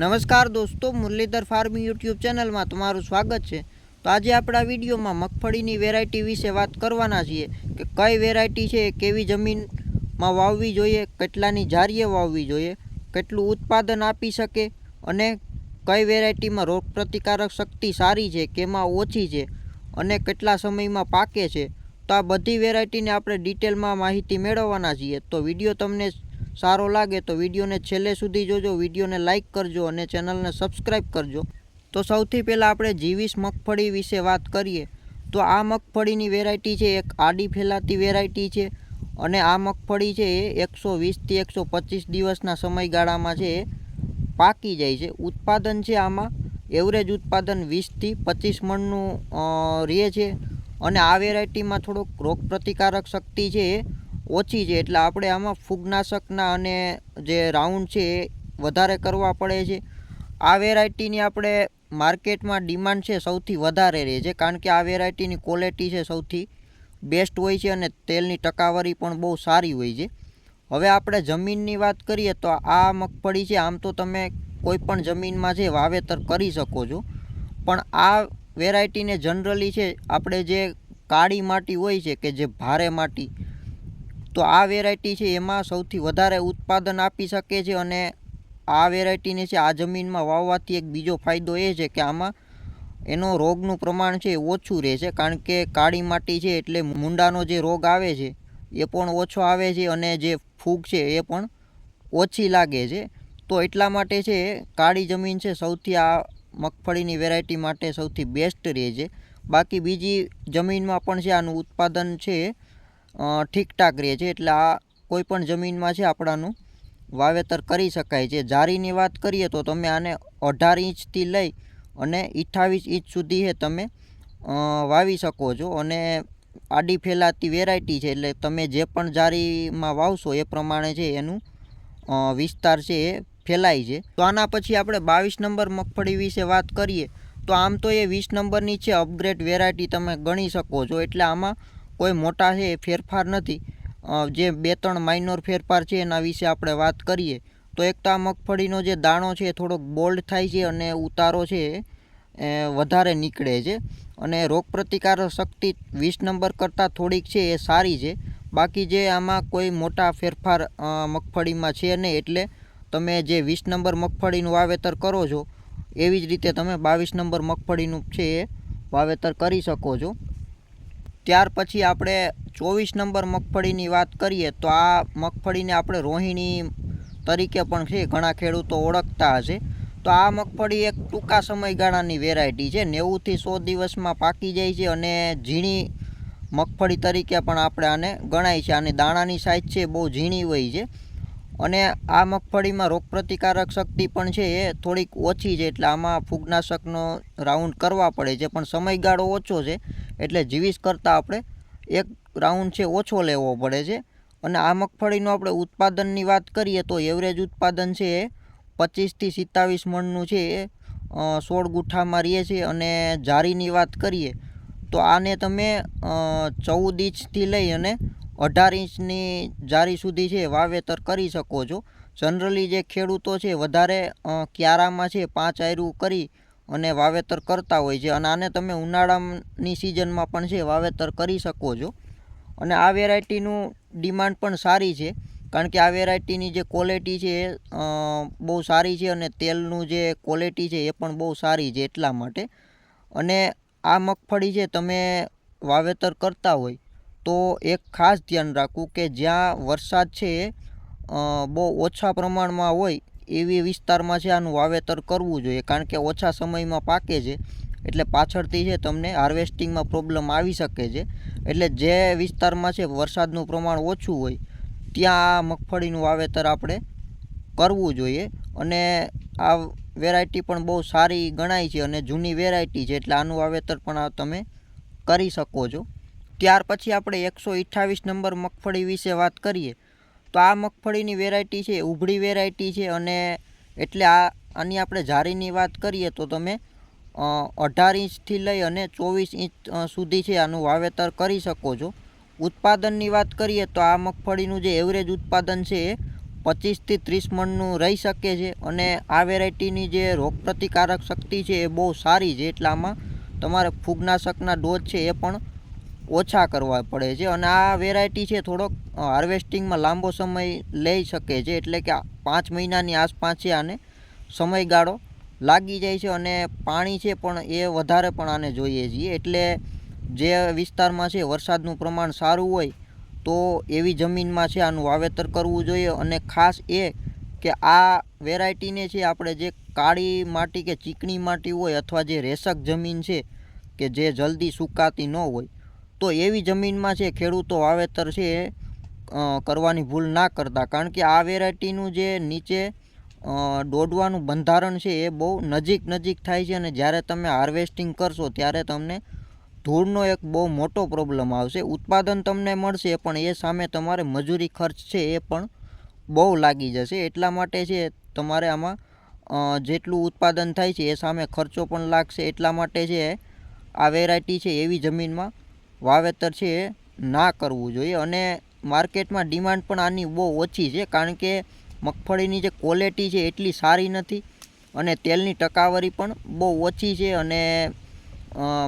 નમસ્કાર દોસ્તો, Muralidhar farming YouTube ચેનલમાં તમારું સ્વાગત છે. તો આજે આપણા વિડીયોમાં મગફળીની વેરાયટી વિશે વાત કરવાના છીએ કે કઈ વેરાયટી છે, કેવી જમીનમાં વાવવી જોઈએ, કેટલાની જારીએ વાવવી જોઈએ, કેટલું ઉત્પાદન આપી શકે અને કઈ વેરાયટીમાં રોગ પ્રતિકારક શક્તિ સારી છે, કેમાં ઓછી છે અને કેટલા સમયમાં પાકે છે. તો આ બધી વેરાયટીને આપણે ડિટેલમાં માહિતી મેળવવાના છીએ. તો વીડિયો તમને સારો લાગે તો વિડીયોને છેલ્લે સુધી જોજો. વિડીયોને લાઇક કરજો અને ચેનલને સબસ્ક્રાઈબ કરજો. તો સૌથી પહેલાં આપણે જીવીસ મગફળી વિશે વાત કરીએ. તો આ મગફળીની વેરાયટી છે, એક આડી ફેલાતી વેરાયટી છે અને આ મગફળી છે, એ એકસો વીસથી એકસો પચીસ દિવસના સમયગાળામાં છે, એ પાકી જાય છે. ઉત્પાદન છે આમાં, એવરેજ ઉત્પાદન વીસથી પચીસ મણનું રહે છે અને આ વેરાયટીમાં થોડોક રોગ પ્રતિકારક શક્તિ છે, એ ઓછી છે એટલે આપણે આમાં ફૂગનાશકના અને જે રાઉન્ડ છે એ વધારે કરવા પડે છે. આ વેરાયટીની આપણે માર્કેટમાં ડિમાન્ડ છે સૌથી વધારે રહે છે, કારણ કે આ વેરાયટીની ક્વોલિટી છે સૌથી બેસ્ટ હોય છે અને તેલની ટકાવારી પણ બહુ સારી હોય છે. હવે આપણે જમીનની વાત કરીએ તો આ મગફળી છે, આમ તો તમે કોઈ પણ જમીનમાં છે વાવેતર કરી શકો છો. પણ આ વેરાયટીને જનરલી છે, આપણે જે કાળી માટી હોય છે કે જે ભારે માટી તો આ વેરાયટી છે, એમાં સૌથી વધારે ઉત્પાદન આપી શકે છે અને આ વેરાયટીને છે, આ જમીનમાં વાવવાથી એક બીજો ફાયદો એ છે કે આમાં એનો રોગનું પ્રમાણ છે ઓછું રહે છે, કારણ કે કાળી માટી છે એટલે મૂંડાનો જે રોગ આવે છે એ પણ ઓછો આવે છે અને જે ફૂગ છે એ પણ ઓછી લાગે છે. તો એટલા માટે છે, કાળી જમીન છે સૌથી આ મગફળીની વેરાયટી માટે સૌથી બેસ્ટ રહે છે. બાકી બીજી જમીનમાં પણ છે, આનું ઉત્પાદન છે ઠીકઠાક રહે છે. એટલે આ કોઈપણ જમીનમાં છે આપણાનું વાવેતર કરી શકાય છે. જારીની વાત કરીએ તો તમે આને અઢાર ઇંચથી લઈ અને અઠ્ઠાવીસ ઇંચ સુધી એ તમે વાવી શકો છો. અને આડી ફેલાતી વેરાયટી છે. એટલે તમે જે પણ જારીમાં વાવશો એ પ્રમાણે છે એનું વિસ્તાર છે એ ફેલાય છે. તો આના પછી આપણે બાવીસ નંબર મગફળી વિશે વાત કરીએ તો આમ તો એ વીસ નંબરની છે. અપગ્રેડ વેરાયટી તમે ગણી શકો છો. એટલે આમાં કોઈ મોટા છે એ ફેરફાર નથી. જે બે ત્રણ માઇનોર ફેરફાર છે એના વિશે આપણે વાત કરીએ, તો એક તો આ મગફળીનો જે દાણો છે થોડોક બોલ્ડ થાય છે અને ઉતારો છે એ વધારે નીકળે છે. અને રોગ પ્રતિકારક શક્તિ વીસ નંબર કરતાં થોડીક છે એ સારી છે. બાકી જે આમાં કોઈ મોટા ફેરફાર મગફળીમાં છે નહીં એટલે તમે જે વીસ નંબર મગફળીનું વાવેતર કરો છો, એવી જ રીતે તમે બાવીસ નંબર મગફળીનું છે એ વાવેતર કરી શકો છો. ત્યાર પછી આપણે ચોવીસ નંબર મગફળીની વાત કરીએ તો આ મગફળીને આપણે રોહિણી તરીકે પણ છે, ઘણા ખેડૂતો ઓળખતા હશે. તો આ મગફળી એક ટૂંકા સમયગાળાની વેરાયટી છે, નેવુંથી સો દિવસમાં પાકી જાય છે અને ઝીણી મગફળી તરીકે પણ આપણે આને ગણાય છે. અને દાણાની સાઇઝ છે બહુ ઝીણી હોય છે. અને આ મગફળીમાં રોગ પ્રતિકારક શક્તિ પણ છે એ થોડીક ઓછી છે, એટલે આમાં ફૂગનાશકનો રાઉન્ડ કરવા પડે છે, પણ સમયગાળો ઓછો છે, એટલે જીવીસ કરતાં આપણે એક રાઉન્ડ છે ઓછો લેવો પડે છે. અને આ મગફળીનું આપણે ઉત્પાદનની વાત કરીએ તો એવરેજ ઉત્પાદન છે એ પચીસથી સિત્તાવીસ મણનું છે એ સોળ ગુઠ્ઠામાં રહે છે. અને જારીની વાત કરીએ તો આને તમે ચૌદ ઇંચથી લઈ અને અઢાર ઇંચની જારી સુધી છે, વાવેતર કરી શકો છો. જનરલી જે ખેડૂતો છે, વધારે ક્યારામાં છે, પાંચ આયરું કરી અને વાવેતર કરતા હોય છે અને આને તમે ઉનાળાની સિઝનમાં પણ છે, વાવેતર કરી શકો છો. અને આ વેરાયટીનું ડિમાન્ડ પણ સારી છે, કારણ કે આ વેરાયટીની જે ક્વોલિટી છે એ બહુ સારી છે અને તેલનું જે ક્વોલિટી છે, એ પણ બહુ સારી છે એટલા માટે. અને આ મગફળી છે તમે વાવેતર કરતા હોય તો એક ખાસ ધ્યાન રાખવું કે જ્યાં વરસાદ છે બહુ ઓછા પ્રમાણમાં હોય એવી વિસ્તારમાં છે, આનું વાવેતર કરવું જોઈએ. કારણ કે ઓછા સમયમાં પાકે છે, એટલે પાછળથી છે, તમને હાર્વેસ્ટિંગમાં પ્રોબ્લેમ આવી શકે છે. એટલે જે વિસ્તારમાં છે, વરસાદનું પ્રમાણ ઓછું હોય, ત્યાં આ મગફળીનું વાવેતર આપણે કરવું જોઈએ. અને આ વેરાયટી પણ બહુ સારી ગણાય છે અને જૂની વેરાયટી છે, એટલે આનું વાવેતર પણ તમે કરી શકો છો. ત્યાર પછી આપણે એકસો અઠ્ઠાવીસ નંબર મગફળી વિશે વાત કરીએ. તો આ મગફળીની વેરાયટી છે ઉભળી વેરાયટી છે અને એટલે આ આની આપણે જારીની વાત કરીએ તો તમે અઢાર ઇંચથી લઈ અને ચોવીસ ઇંચ સુધી છે આનું વાવેતર કરી શકો છો. ઉત્પાદનની વાત કરીએ તો આ મગફળીનું જે એવરેજ ઉત્પાદન છે એ પચીસથી ત્રીસ મણનું રહી શકે છે અને આ વેરાયટીની જે રોગ પ્રતિકારક શક્તિ છે એ બહુ સારી છે. એટલે આમાં તમારે ફૂગનાશકના ડોઝ છે એ પણ ઓછા કરવા પડે છે અને આ વેરાયટી છે થોડોક હાર્વેસ્ટિંગમાં લાંબો સમય લઈ શકે છે એટલે કે પાંચ મહિનાની આસપાસ છે આને સમયગાળો લાગી જાય છે અને પાણી છે પણ એ વધારે પણ આને જોઈએ છીએ. એટલે જે વિસ્તારમાં છે વરસાદનું પ્રમાણ સારું હોય તો એવી જમીનમાં છે આનું વાવેતર કરવું જોઈએ અને ખાસ એ કે આ વેરાયટીને છે આપણે જે કાળી માટી કે ચીકણી માટી હોય અથવા જે રેસક જમીન છે કે જે જલ્દી સુકાતી ન હોય તો એવી જમીનમાં છે, ખેડૂતો વાવેતર છે કરવાની ભૂલ ના કરતા. કારણ કે આ વેરાયટીનું જે નીચે દોડવાનું બંધારણ છે, એ બહુ નજીક નજીક થાય છે અને જ્યારે તમે હાર્વેસ્ટિંગ કરશો ત્યારે તમને ધૂળનો એક બહુ મોટો પ્રોબ્લેમ આવશે. ઉત્પાદન તમને મળશે, પણ એ સામે તમારે મજૂરી ખર્ચ છે, એ પણ બહુ લાગી જશે. એટલા માટે છે, તમારે આમાં જેટલું ઉત્પાદન થાય છે, એ સામે ખર્ચો પણ લાગશે. એટલા માટે છે, આ વેરાયટી છે, એવી જમીનમાં વાવેતર છે ના કરવું જોઈએ અને માર્કેટમાં ડિમાન્ડ પણ આની બહુ ઓછી છે કારણ કે મગફળીની જે ક્વોલિટી છે એટલી સારી નથી અને તેલની ટકાવારી પણ બહુ ઓછી છે અને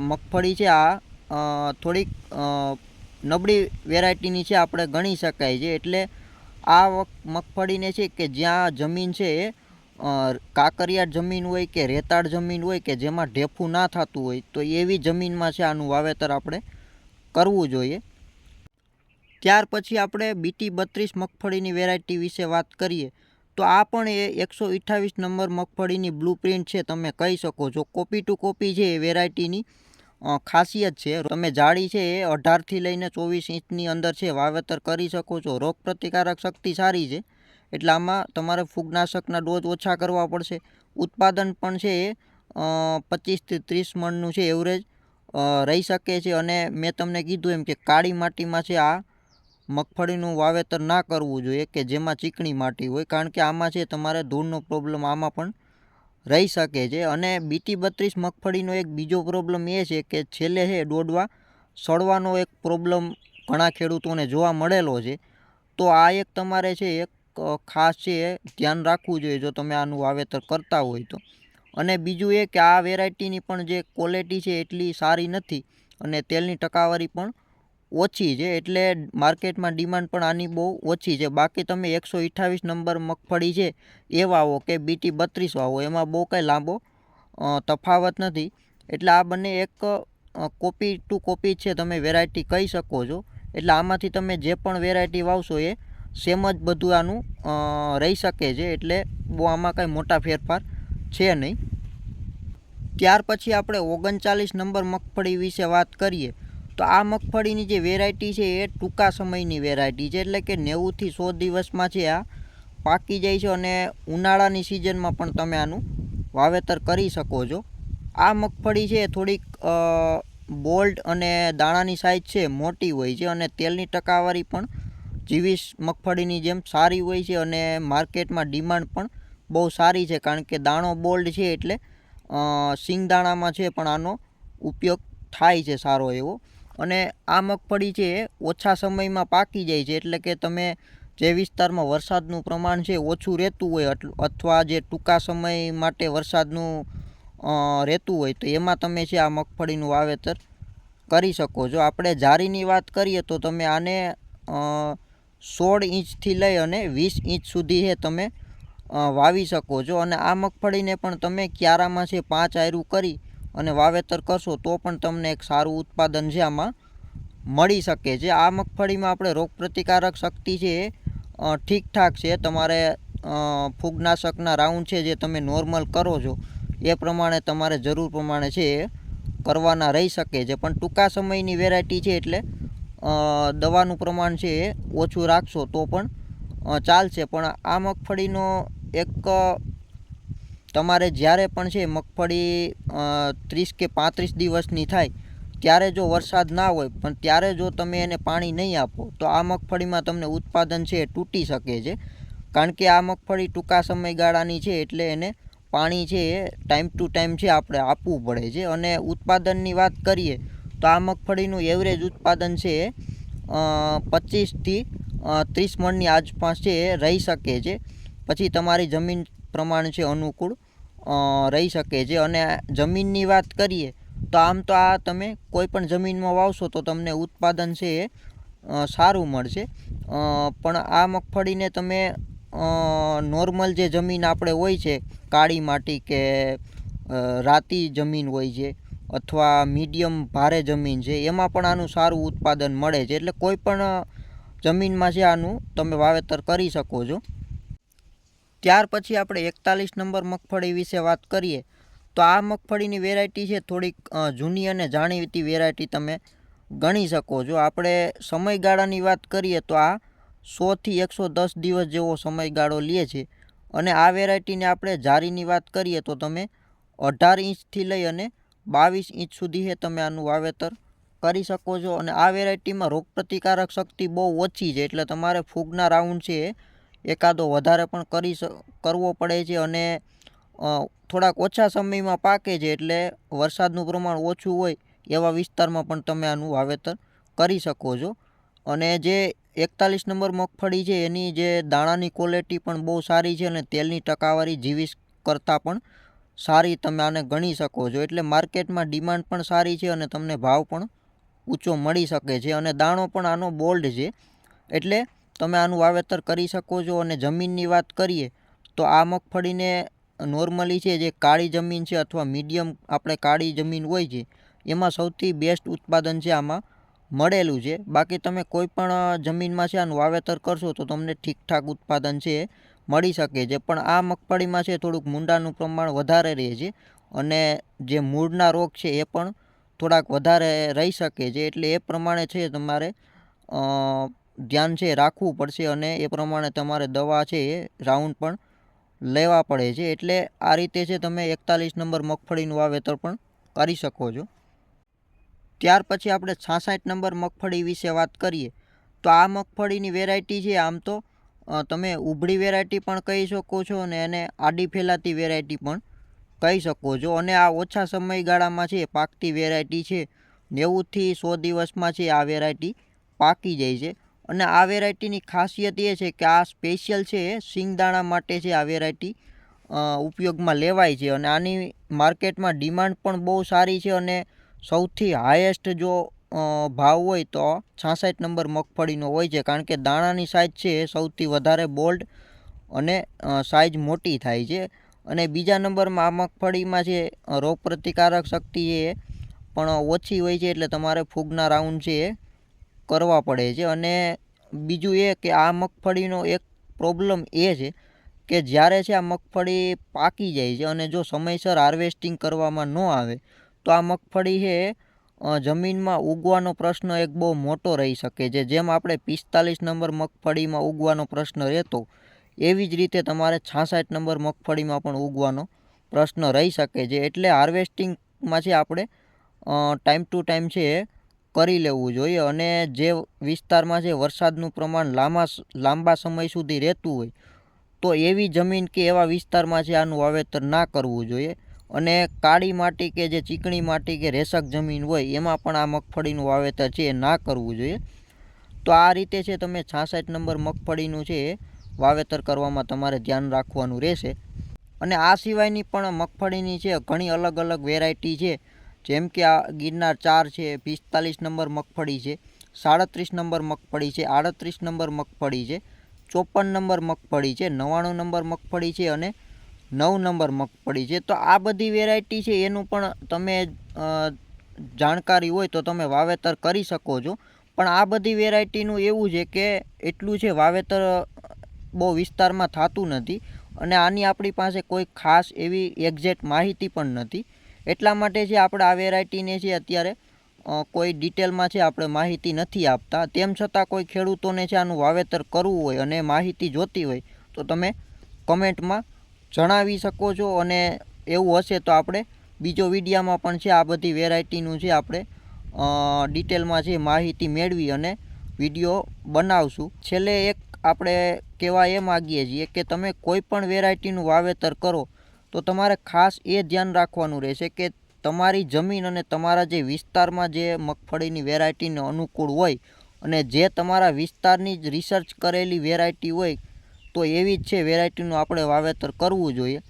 મગફળી છે આ થોડીક નબળી વેરાયટીની છે આપણે ગણી શકાય છે. એટલે આ મગફળીને છે કે જ્યાં જમીન છે એ કાંકરિયાળ જમીન હોય કે રેતાળ જમીન હોય કે જેમાં ઢેફું ના થતું હોય તો એવી જમીનમાં છે આનું વાવેતર આપણે કરવું જોઈએ. ત્યાર પછી આપણે બીટી બત્રીસ મગફળીની વેરાયટી વિશે વાત કરીએ. તો આ પણ એ એકસો અઠ્ઠાવીસ નંબર મગફળીની બ્લુ પ્રિન્ટ છે, તમે કહી શકો છો. કોપી ટુ કોપી છે એ વેરાયટીની ખાસિયત છે. તમે જાળી છે એ અઢારથી લઈને ચોવીસ ઇંચની અંદર છે, વાવેતર કરી શકો છો. રોગ પ્રતિકારક શક્તિ સારી છે. એટલે આમાં તમારે ફૂગનાશકના ડોઝ ઓછા કરવા પડશે. ઉત્પાદન પણ છે એ પચીસથી ત્રીસ મણનું છે એવરેજ રહી શકે છે અને મેં તમને કીધું એમ કે કાળી માટીમાં છે આ મગફળીનું વાવેતર ના કરવું જોઈએ કે જેમાં ચીકણી માટી હોય, કારણ કે આમાં છે તમારે ધૂળનો પ્રોબ્લેમ આમાં પણ રહી શકે છે. અને બીટી બત્રીસ મગફળીનો એક બીજો પ્રોબ્લેમ એ છે કે છેલ્લે છે દોડવા સડવાનો એક પ્રોબ્લેમ ઘણા ખેડૂતોને જોવા મળેલો છે. તો આ એક તમારે છે એક ખાસ છે ધ્યાન રાખવું જોઈએ જો તમે આનું વાવેતર કરતા હોય તો. અને બીજું એ કે આ વેરાયટીની પણ જે ક્વોલિટી છે એટલી સારી નથી અને તેલની ટકાવારી પણ ઓછી છે એટલે માર્કેટમાં ડિમાન્ડ પણ આની બહુ ઓછી છે. બાકી તમે એકસો અઠ્ઠાવીસ નંબર મગફળી છે એ વાવો કે બીટી બત્રીસ વાવો, એમાં બહુ કંઈ લાંબો તફાવત નથી. એટલે આ બંને એક કોપી ટુ કોપી છે તમે વેરાયટી કહી શકો છો. એટલે આમાંથી તમે જે પણ વેરાયટી વાવશો એ સેમ જ બધું આનું રહી શકે છે એટલે બહુ આમાં કાંઈ મોટા ફેરફાર છે નહીં. ત્યાર પછી આપણે ઓગણચાલીસ નંબર મગફળી વિશે વાત કરીએ, તો આ મગફળીની જે વેરાયટી છે એ ટૂંકા સમયની વેરાયટી છે, એટલે કે નેવુંથી સો દિવસમાં છે આ પાકી જાય છે અને ઉનાળાની સિઝનમાં પણ તમે આનું વાવેતર કરી શકો છો. આ મગફળી છે થોડીક બોલ્ડ અને દાણાની સાઇઝ છે, મોટી હોય છે અને તેલની ટકાવારી પણ જીવીશ મગફળીની જેમ સારી હોય છે અને માર્કેટમાં ડિમાન્ડ પણ બહુ સારી છે, કારણ કે દાણો બોલ્ડ છે એટલે સિંગદાણામાં છે પણ આનો ઉપયોગ થાય છે સારો એવો. અને આ મગફળી છે ઓછા સમયમાં પાકી જાય છે, એટલે કે તમે જે વિસ્તારમાં વરસાદનું પ્રમાણ છે ઓછું રહેતું હોય અથવા જે ટૂંકા સમય માટે વરસાદનું રહેતું હોય, તો એમાં તમે છે આ મગફળીનું વાવેતર કરી શકો. છો આપણે જારીની વાત કરીએ તો તમે આને સોળ ઇંચથી લઈ અને વીસ ઇંચ સુધી છે તમે વાવી શકો છો. અને આ મગફળીને પણ તમે ક્યારામાં છે પાંચ આયરું કરી અને વાવેતર કરશો તો પણ તમને એક સારું ઉત્પાદન છે આમાં મળી શકે છે. આ મગફળીમાં આપણે રોગ પ્રતિકારક શક્તિ છે એ ઠીકઠાક છે. તમારે ફૂગનાશકના રાઉન્ડ છે જે તમે નોર્મલ કરો છો એ પ્રમાણે તમારે જરૂર પ્રમાણે છે એ કરવાના રહી શકે છે. પણ ટૂંકા સમયની વેરાયટી છે એટલે દવાનું પ્રમાણ છે એ ઓછું રાખશો તો પણ ચાલશે. પણ આ મગફળીનો એક તમારે જ્યારે પણ છે મગફળી ત્રીસ કે પાંત્રીસ દિવસની થાય, ત્યારે જો વરસાદ ના હોય, પણ ત્યારે જો તમે એને પાણી નહીં આપો, તો આ મગફળીમાં તમને ઉત્પાદન છે એ તૂટી શકે છે. કારણ કે આ મગફળી ટૂંકા સમયગાળાની છે, એટલે એને પાણી છે એ ટાઈમ ટુ ટાઈમ છે આપણે આપવું પડે છે. અને ઉત્પાદનની વાત કરીએ, તો આ મગફળીનું એવરેજ ઉત્પાદન છે એ પચીસથી ત્રીસ મણની આસપાસ છે એ રહી શકે છે. પછી તમારી જમીન પ્રમાણે છે અનુકૂળ રહી શકે છે. અને જમીનની વાત કરીએ તો આમ તો આ તમે કોઈ પણ જમીનમાં વાવશો તો તમને ઉત્પાદન છે એ સારું મળશે. પણ આ મગફળીને તમે નોર્મલ જે જમીન આપણે હોય છે, કાળી માટી કે રાતી જમીન હોય છે અથવા મીડિયમ ભારે જમીન છે, એમાં પણ આનું સારું ઉત્પાદન મળે છે. એટલે કોઈ પણ જમીનમાં છે આનું તમે વાવેતર કરી શકો છો. ત્યાર પછી આપણે એકતાલીસ નંબર મગફળી વિશે વાત કરીએ, તો આ મગફળીની વેરાયટી છે થોડીક જૂની અને જાણીતી વેરાયટી તમે ગણી શકો છો. આપણે સમયગાળાની વાત કરીએ તો આ સોથી એકસો દસ દિવસ જેવો સમયગાળો લે છે અને આ વેરાયટીને આપણે જારીની વાત કરીએ તો તમે અઢાર ઇંચથી લઈ અને બાવીસ ઇંચ સુધી છે તમે આનું વાવેતર કરી શકો છો. અને આ વેરાયટીમાં રોગપ્રતિકારક શક્તિ બહુ ઓછી છે, એટલે તમારે ફૂગના રાઉન્ડ છે એ એકાદો વધારે પણ કરી કરવો પડે છે અને થોડાક ઓછા સમયમાં પાકે છે એટલે વરસાદનું પ્રમાણ ઓછું હોય એવા વિસ્તારમાં પણ તમે આનું વાવેતર કરી શકો છો. અને જે એકતાલીસ નંબર મગફળી છે એની જે દાણાની ક્વોલિટી પણ બહુ સારી છે અને તેલની ટકાવારી જીવીસ કરતાં પણ સારી તમે આને ગણી શકો છો. એટલે માર્કેટમાં ડિમાન્ડ પણ સારી છે અને તમને ભાવ પણ ઊંચો મળી શકે છે અને દાણો પણ આનો બોલ્ડ છે. એટલે તમે આનું વાવેતર કરી શકો છો અને જમીનની વાત કરીએ, તો આ મગફળીને નોર્મલી છે જે કાળી જમીન છે અથવા મીડિયમ આપણે કાળી જમીન હોય છે, એમાં સૌથી બેસ્ટ ઉત્પાદન છે આમાં મળેલું છે. બાકી તમે કોઈ પણ જમીનમાં છે આનું વાવેતર કરશો તો તમને ઠીકઠાક ઉત્પાદન છે મળી શકે છે. પણ આ મગફળીમાં છે થોડુંક મૂંડાનું પ્રમાણ વધારે રહે છે અને જે મૂળના રોગ છે એ પણ થોડાક વધારે રહી શકે છે. એટલે એ પ્રમાણે છે તમારે ધ્યાન છે રાખવું પડશે અને એ પ્રમાણે તમારે દવા છે એ રાઉન્ડ પણ લેવા પડે છે. એટલે આ રીતે છે તમે એકતાલીસ નંબર મગફળીનું વાવેતર પણ કરી શકો છો. ત્યાર પછી આપણે છાસઠ નંબર મગફળી વિશે વાત કરીએ. તો આ મગફળીની વેરાયટી છે આમ તો તમે ઉભળી વેરાયટી પણ કહી શકો છો અને એને આડી ફેલાતી વેરાયટી પણ કહી શકો છો. અને આ ઓછા સમયગાળામાં છે પાકતી વેરાયટી છે. નેવુંથી સો દિવસમાં છે આ વેરાયટી પાકી જાય છે. અને આ વેરાયટીની ખાસિયત એ છે કે આ સ્પેશિયલ છે, સિંગદાણા માટે છે આ વેરાયટી ઉપયોગમાં લેવાય છે. અને આની માર્કેટમાં ડિમાન્ડ પણ બહુ સારી છે અને સૌથી હાયેસ્ટ જો ભાવ હોય તો છાસઠ નંબર મગફળીનો હોય છે. કારણ કે દાણાની સાઇઝ છે સૌથી વધારે બોલ્ડ અને સાઇઝ મોટી થાય છે. અને બીજા નંબરમાં આ મગફળીમાં છે રોગ પ્રતિકારક શક્તિ એ પણ ઓછી હોય છે, એટલે તમારે ફૂગના રાઉન્ડ છે કરવા પડે છે. અને બીજું એ કે આ મગફળીનો એક પ્રોબ્લેમ એ છે કે જ્યારે છે આ મગફળી પાકી જાય છે અને જો સમયસર હાર્વેસ્ટિંગ કરવામાં ન આવે, તો આ મગફળી છે જમીનમાં ઉગવાનો પ્રશ્ન એક બહુ મોટો રહી શકે છે. જેમ આપણે પિસ્તાલીસ નંબર મગફળીમાં ઉગવાનો પ્રશ્ન રહેતો, એવી જ રીતે તમારે છાસઠ નંબર મગફળીમાં પણ ઉગવાનો પ્રશ્ન રહી શકે છે. એટલે હાર્વેસ્ટિંગમાં છે આપણે ટાઈમ ટુ ટાઈમ છે કરી લેવું જોઈએ અને જે વિસ્તારમાં જે વરસાદનું પ્રમાણ લાંબા લાંબા સમય સુધી રહેતું હોય, તો એવી જમીન કે એવા વિસ્તારમાં છે આનું વાવેતર ના કરવું જોઈએ. અને કાળી માટી કે જે ચીકણી માટી કે રેસક જમીન હોય, એમાં પણ આ મગફળીનું વાવેતર છે એ ના કરવું જોઈએ. તો આ રીતે છે તમે છાસઠ નંબર મગફળીનું છે એ વાવેતર કરવામાં તમારે ધ્યાન રાખવાનું રહેશે. અને આ સિવાયની પણ મગફળીની છે ઘણી અલગ અલગ વેરાયટી છે. જેમ કે આ ગિરનાર ચાર છે, પિસ્તાલીસ નંબર મગફળી છે, સાડત્રીસ નંબર મગફળી છે, આડત્રીસ નંબર મગફળી છે, ચોપન નંબર મગફળી છે નવ્વાણું નંબર મગફળી છે અને નવ નંબર મગફળી છે. તો આ બધી વેરાયટી છે, એનું પણ તમે જાણકારી હોય તો તમે વાવેતર કરી શકો છો. પણ આ બધી વેરાયટીનું એવું છે કે એટલું છે વાવેતર બહુ વિસ્તારમાં થતું નથી અને આની આપણી પાસે કોઈ ખાસ એવી એક્ઝેક્ટ માહિતી પણ નથી. એટલા માટે છે આપણે આ વેરાયટીને છે અત્યારે કોઈ ડિટેલમાં છે આપણે માહિતી નથી આપતા. તેમ છતાં કોઈ ખેડૂતોને છે આનું વાવેતર કરવું હોય અને માહિતી જોતી હોય, તો તમે કમેન્ટમાં જણાવી શકો છો અને એવું હશે તો આપણે બીજો વિડીયામાં પણ છે આ બધી વેરાયટીનું છે આપણે ડિટેલમાં છે માહિતી મેળવી અને વીડિયો બનાવશું. છેલ્લે એક આપણે કહેવા એ માગીએ છીએ કે તમે કોઈ પણ વેરાયટીનું વાવેતર કરો તો તમારે ખાસ એ ધ્યાન રાખવાનું રહેશે કે તમારી જમીન અને તમારા જે વિસ્તારમાં જે મગફળીની વેરાયટીને અનુકૂળ હોય અને જે તમારા વિસ્તારની જ રિસર્ચ કરેલી વેરાયટી હોય, તો એવી જ છે વેરાયટીનું આપણે વાવેતર કરવું જોઈએ.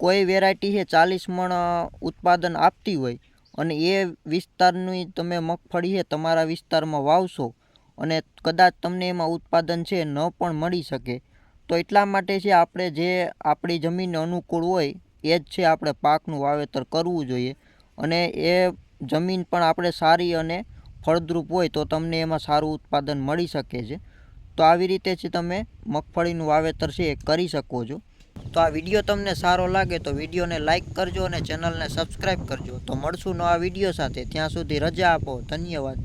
કોઈ વેરાયટી છે ચાલીસ મણ ઉત્પાદન આપતી હોય અને એ વિસ્તારની તમે મગફળી છે તમારા વિસ્તારમાં વાવશો અને કદાચ તમને એમાં ઉત્પાદન છે ન પણ મળી શકે. તો એટલા માટે છે આપણે જે આપણી જમીનને અનુકૂળ હોય એ જ છે આપણે પાકનું વાવેતર કરવું જોઈએ. અને એ જમીન પણ આપણે સારી અને ફળદ્રુપ હોય તો તમને એમાં સારું ઉત્પાદન મળી શકે છે. તો આવી રીતે છે તમે મગફળીનું વાવેતર છે એ કરી શકો છો. તો આ વીડિયો તમને સારો લાગે તો વિડીયોને લાઇક કરજો અને ચેનલને સબસ્ક્રાઈબ કરજો. તો મળશું નવા વીડિયો સાથે. ત્યાં સુધી રજા આપો. ધન્યવાદ.